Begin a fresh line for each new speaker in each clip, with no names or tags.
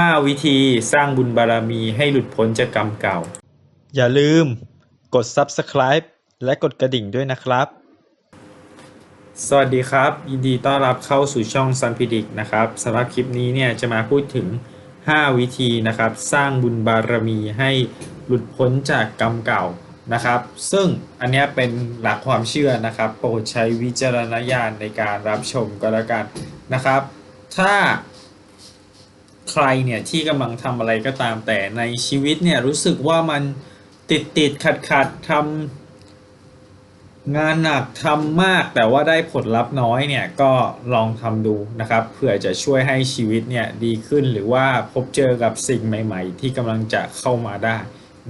5 วิธีสร้างบุญบารมีให้หลุดพ้นจากกรรมเก่า
อย่าลืมกด Subscribe และกดกระดิ่งด้วยนะครับ
สวัสดีครับ ยินดีต้อนรับเข้าสู่ช่อง Sun p r e d i c t นะครับสำหรับคลิปนี้เนี่ยจะมาพูดถึง 5 วิธีนะครับ สร้างบุญบารมีให้หลุดพ้นจากกรรมเก่านะครับ ซึ่งอันเนี้ยเป็นหลักความเชื่อนะครับ โปรดใช้วิจารณญาณในการรับชมก็แล้วกันนะครับ ถ้า ใครเนี่ยที่กำลังทำอะไรก็ตามแต่ในชีวิตเนี่ยรู้สึกว่ามันติดติดขัดขัดทำงานหนักทำมาก แต่ว่าได้ผลลัพธ์น้อยเนี่ยก็ลองทำดูนะครับเผื่อจะช่วยให้ชีวิตเนี่ยดีขึ้นหรือว่าพบเจอกับสิ่งใหม่ ๆ ที่กำลังจะเข้ามาได้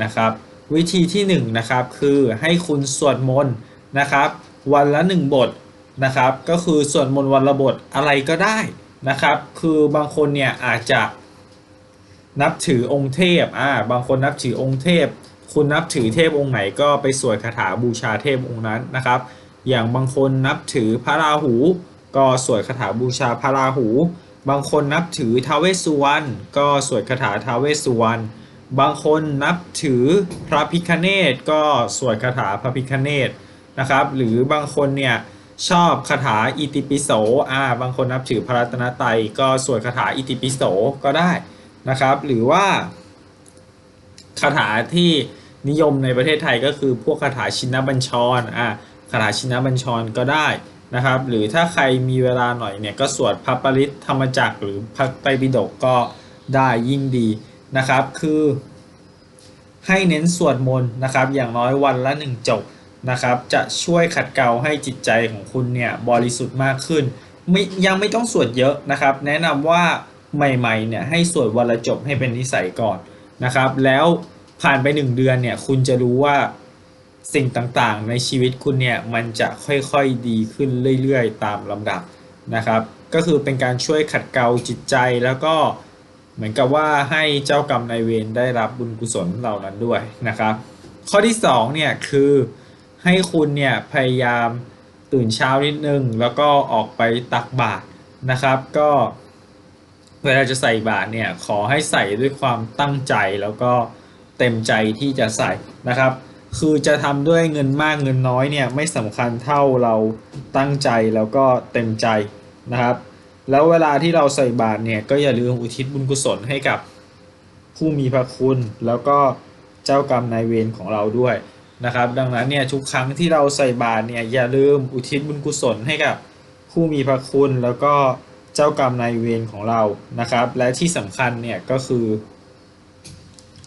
นะครับ วิธีที่1นงนะครับคือให้คุณสวดมนต์นะครับ วันละ 1 บทนะครับ ก็คือสวดมนต์วันละบทอะไรก็ได้ นะครับ คือบางคนเนี่ยอาจจะนับถือองค์เทพอ่าบางคนนับถือองค์เทพ คุณนับถือเทพองค์ไหนก็ไปสวดคาถาบูชาเทพองค์นั้นนะครับ อย่างบางคนนับถือพระราหู ก็สวดคาถาบูชาพระราหู บางคนนับถือท้าวเวสสุวรรณก็สวดคาถาท้าวเวสสุวรรณบางคนนับถือพระพิคเนตก็สวดคาถาพระพิคเนตนะครับ หรือบางคนเนี่ย ชอบคาถาอิติปิโสอ่าบางคนนับถือพระรัตนตรัยก็สวดคาถาอิติปิโสก็ได้นะครับ หรือว่าคาถาที่นิยมในประเทศไทยก็คือพวกคาถาชินบัญชรอ่าคาถาชินบัญชรก็ได้นะครับ หรือถ้าใครมีเวลาหน่อยเนี่ยก็สวดพระปริตธรรมจักรหรือพระไตรปิฎกก็ได้ยิ่งดีนะครับ คือให้เน้นสวดมนต์นะครับ อย่างน้อยวันละหนึ่งจบ นะครับ จะช่วยขัดเกลาให้จิตใจของคุณเนี่ยบริสุทธิ์มากขึ้นไม่ยังไม่ต้องสวดเยอะนะครับ แนะนำว่าใหม่ๆเนี่ยให้สวดวันละจบให้เป็นนิสัยก่อนนะครับ แล้วผ่านไป 1 เดือนเนี่ยคุณจะรู้ว่าสิ่งต่างๆ ในชีวิตคุณเนี่ยมันจะค่อยๆดีขึ้นเรื่อยๆ ตามลำดับนะครับ ก็คือเป็นการช่วยขัดเกลาจิตใจแล้วก็เหมือนกับว่าให้เจ้ากรรมนายเวรได้รับบุญกุศลเหล่านั้นด้วยนะครับ ข้อที่2เนี่ยคือ ให้คุณเนี่ยพยายามตื่นเช้านิดนึง แล้วก็ออกไปตักบาตรนะครับ ก็เวลาจะใส่บาตรเนี่ยขอให้ใส่ด้วยความตั้งใจแล้วก็เต็มใจที่จะใส่นะครับ คือจะทำด้วยเงินมากเงินน้อยเนี่ยไม่สำคัญเท่าเราตั้งใจแล้วก็เต็มใจนะครับ แล้วเวลาที่เราใส่บาตรเนี่ยก็อย่าลืมอุทิศบุญกุศลให้กับผู้มีพระคุณ แล้วก็เจ้ากรรมนายเวรของเราด้วย นะครับ ดังนั้นเนี่ยทุกครั้งที่เราใส่บาตรเนี่ยอย่าลืมอุทิศบุญกุศลให้กับผู้มีพระคุณแล้วก็เจ้ากรรมนายเวรของเรานะครับ และที่สำคัญเนี่ยก็คือ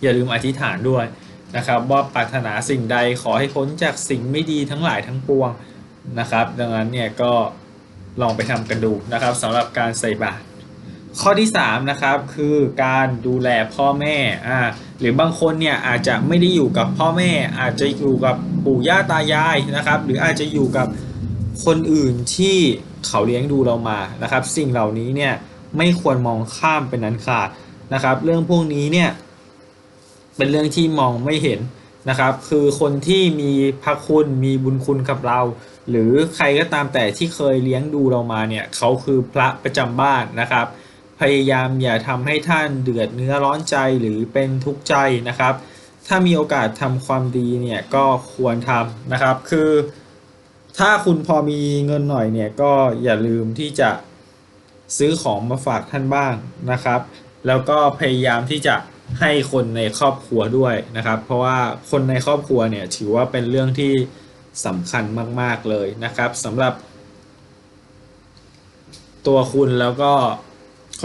อย่าลืมอธิษฐานด้วยนะครับ ว่าปรารถนาสิ่งใดขอให้พ้นจากสิ่งไม่ดีทั้งหลายทั้งปวงนะครับ ดังนั้นเนี่ยก็ลองไปทำกันดูนะครับสำหรับการใส่บาตร ข้อที่3นะครับคือการดูแลพ่อแม่อ่าหรือบางคนเนี่ยอาจจะไม่ได้อยู่กับพ่อแม่ อาจจะอยู่กับปู่ย่าตายายนะครับ หรืออาจจะอยู่กับคนอื่นที่เขาเลี้ยงดูเรามานะครับ สิ่งเหล่านี้เนี่ยไม่ควรมองข้ามเป็นนั้นขาดนะครับ เรื่องพวกนี้เนี่ยเป็นเรื่องที่มองไม่เห็นนะครับ คือคนที่มีพระคุณมีบุญคุณกับเรา หรือใครก็ตามแต่ที่เคยเลี้ยงดูเรามาเนี่ยเขาคือพระประจำบ้านนะครับ พยายามอย่าทำให้ท่านเดือดเนื้อร้อนใจหรือเป็นทุกข์ใจนะครับ ถ้ามีโอกาสทำความดีเนี่ยก็ควรทำนะครับ คือ ถ้าคุณพอมีเงินหน่อยเนี่ยก็อย่าลืมที่จะซื้อของมาฝากท่านบ้างนะครับ แล้วก็พยายามที่จะให้คนในครอบครัวด้วยนะครับ เพราะว่าคนในครอบครัวเนี่ยถือว่าเป็นเรื่องที่สำคัญมาก ๆเลยนะครับสำหรับ ตัวคุณแล้วก็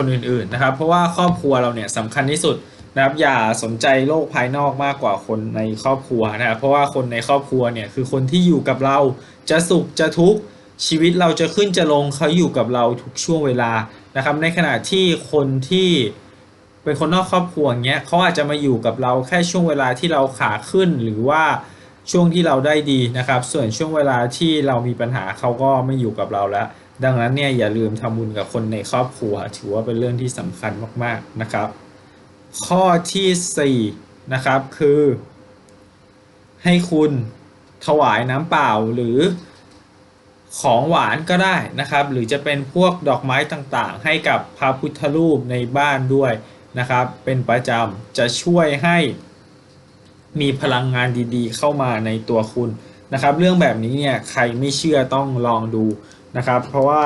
คนอื่นๆนะครับ เพราะว่าครอบครัวเราเนี่ยสำคัญที่สุดนะครับอย่าสนใจโลกภายนอกมากกว่าคนในครอบครัวนะครับเพราะว่าคนในครอบครัวเนี่ยคือคนที่อยู่กับเราจะสุขจะทุกข์ชีวิตเราจะขึ้นจะลงเขาอยู่กับเราทุกช่วงเวลานะครับ ในขณะที่คนที่เป็นคนนอกครอบครัวเงี้ยเขาอาจจะมาอยู่กับเราแค่ช่วงเวลาที่เราขาขึ้นหรือว่าช่วงที่เราได้ดีนะครับ ส่วนช่วงเวลาที่เรามีปัญหาเขาก็ไม่อยู่กับเราแล้ว ดังนั้นเนี่ยอย่าลืมทำบุญกับคนในครอบครัว ถือว่าเป็นเรื่องที่สำคัญมากๆนะครับ ข้อที่4นะครับคือ ให้คุณถวายน้ำเปล่าหรือของหวานก็ได้นะครับ หรือจะเป็นพวกดอกไม้ต่างๆ ให้กับพระพุทธรูปในบ้านด้วยนะครับ เป็นประจำจะช่วยให้มีพลังงานดีๆ เข้ามาในตัวคุณนะครับ เรื่องแบบนี้เนี่ยใครไม่เชื่อต้องลองดู นะครับ เพราะว่า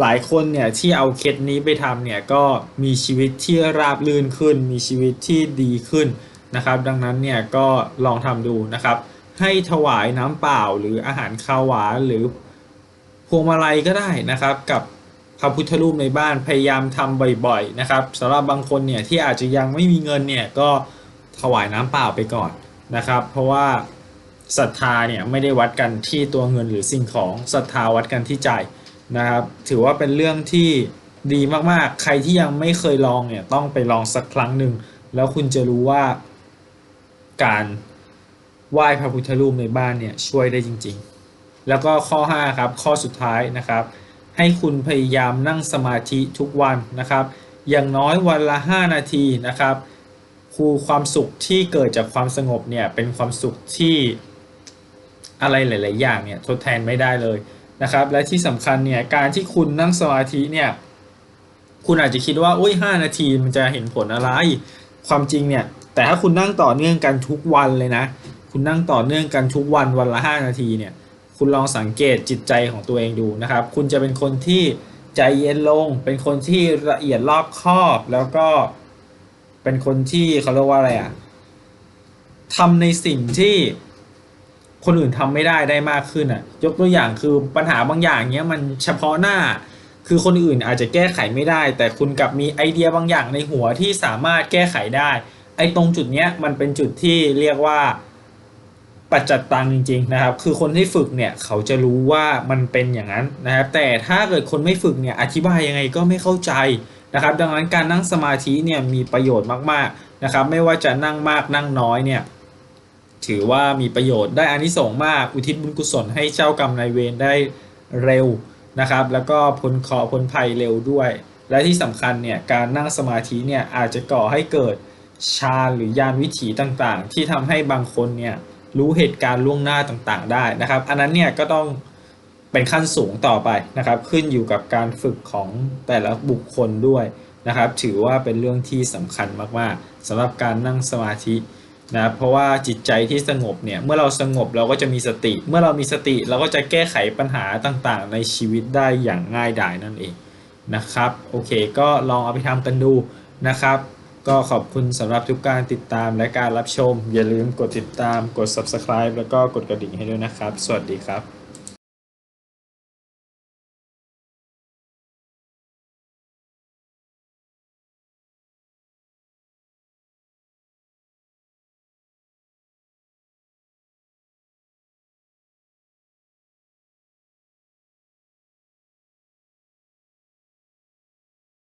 หลายคนเนี่ยที่เอาเคสนี้ไปทำเนี่ยก็มีชีวิตที่ราบรื่นขึ้น มีชีวิตที่ดีขึ้นนะครับ ดังนั้นเนี่ยก็ลองทำดูนะครับ ให้ถวายน้ำเปล่าหรืออาหารข้าวหวานหรือพวงมาลัยก็ได้นะครับ กับพระพุทธรูปในบ้านพยายามทำบ่อยๆนะครับสำหรับบางคนเนี่ยที่อาจจะยังไม่มีเงินเนี่ยก็ถวายน้ำเปล่าไปก่อนนะครับ เพราะว่า ศรัทธาเนี่ยไม่ได้วัดกันที่ตัวเงินหรือสิ่งของศรัทธาวัดกันที่ใจนะครับ ถือว่าเป็นเรื่องที่ดีมากๆ ใครที่ยังไม่เคยลองเนี่ยต้องไปลองสักครั้งหนึ่งแล้วคุณจะรู้ว่าการไหว้พระพุทธรูปในบ้านเนี่ยช่วยได้จริง ๆ แล้วก็ข้อ 5 ครับ ข้อสุดท้ายนะครับ ให้คุณพยายามนั่งสมาธิทุกวันนะครับ อย่างน้อยวันละ 5 นาทีนะครับครูความสุขที่เกิดจากความสงบเนี่ยเป็นความสุขที่ อะไรหลาย ๆ อย่างเนี่ยทดแทนไม่ได้เลยนะครับ และที่สำคัญเนี่ยการที่คุณนั่งสมาธิเนี่ยคุณอาจจะคิดว่าอุ้ยห้านาทีมันจะเห็นผลอะไร ความจริงเนี่ยแต่ถ้าคุณนั่งต่อเนื่องกันทุกวันเลยนะ คุณนั่งต่อเนื่องกันทุกวันวันละห้านาทีเนี่ยคุณลองสังเกตจิตใจของตัวเองดูนะครับ คุณจะเป็นคนที่ใจเย็นลง เป็นคนที่ละเอียดรอบคอบแล้วก็ เป็นคนที่เขาเรียกว่าอะไรอะทำในสิ่งที่ คนอื่นทำไม่ได้ได้มากขึ้นอะ ยกตัวอย่างคือปัญหาบางอย่างเนี้ยมันเฉพาะหน้า คือคนอื่นอาจจะแก้ไขไม่ได้ แต่คุณกลับมีไอเดียบางอย่างในหัวที่สามารถแก้ไขได้ ไอตรงจุดเนี้ยมันเป็นจุดที่เรียกว่าปัจจัดตังจริงๆนะครับ คือคนที่ฝึกเนี่ยเขาจะรู้ว่ามันเป็นอย่างนั้นนะครับ แต่ถ้าเกิดคนไม่ฝึกเนี่ยอธิบายยังไงก็ไม่เข้าใจนะครับ ดังนั้นการนั่งสมาธิเนี่ยมีประโยชน์มากๆนะครับ ไม่ว่าจะนั่งมากนั่งน้อยเนี่ย ถือว่ามีประโยชน์ได้อานิสงส์มาก อุทิศบุญกุศลให้เจ้ากรรมนายเวรได้เร็วนะครับ แล้วก็พ้นเคราะห์พ้นภัยเร็วด้วย และที่สำคัญเนี่ยการนั่งสมาธิเนี่ยอาจจะก่อให้เกิดฌานหรือยานวิถีต่างๆ ที่ทำให้บางคนเนี่ยรู้เหตุการณ์ล่วงหน้าต่างๆ ได้นะครับ อันนั้นเนี่ยก็ต้องเป็นขั้นสูงต่อไปนะครับ ขึ้นอยู่กับการฝึกของแต่ละบุคคลด้วยนะครับ ถือว่าเป็นเรื่องที่สำคัญมากๆสำหรับการนั่งสมาธิ นะเพราะว่าจิตใจที่สงบเนี่ยเมื่อเราสงบเราก็จะมีสติ เมื่อเรามีสติเราก็จะแก้ไขปัญหาต่างๆ ในชีวิตได้อย่างง่ายดายนั่นเองนะครับโอเคก็ลองเอาไปทำกันดูนะครับ ก็ขอบคุณสำหรับทุกการติดตามและการรับชม อย่าลืมกดติดตามกด subscribe แล้วก็กดกระดิ่งให้ด้วยนะครับ สวัสดีครับ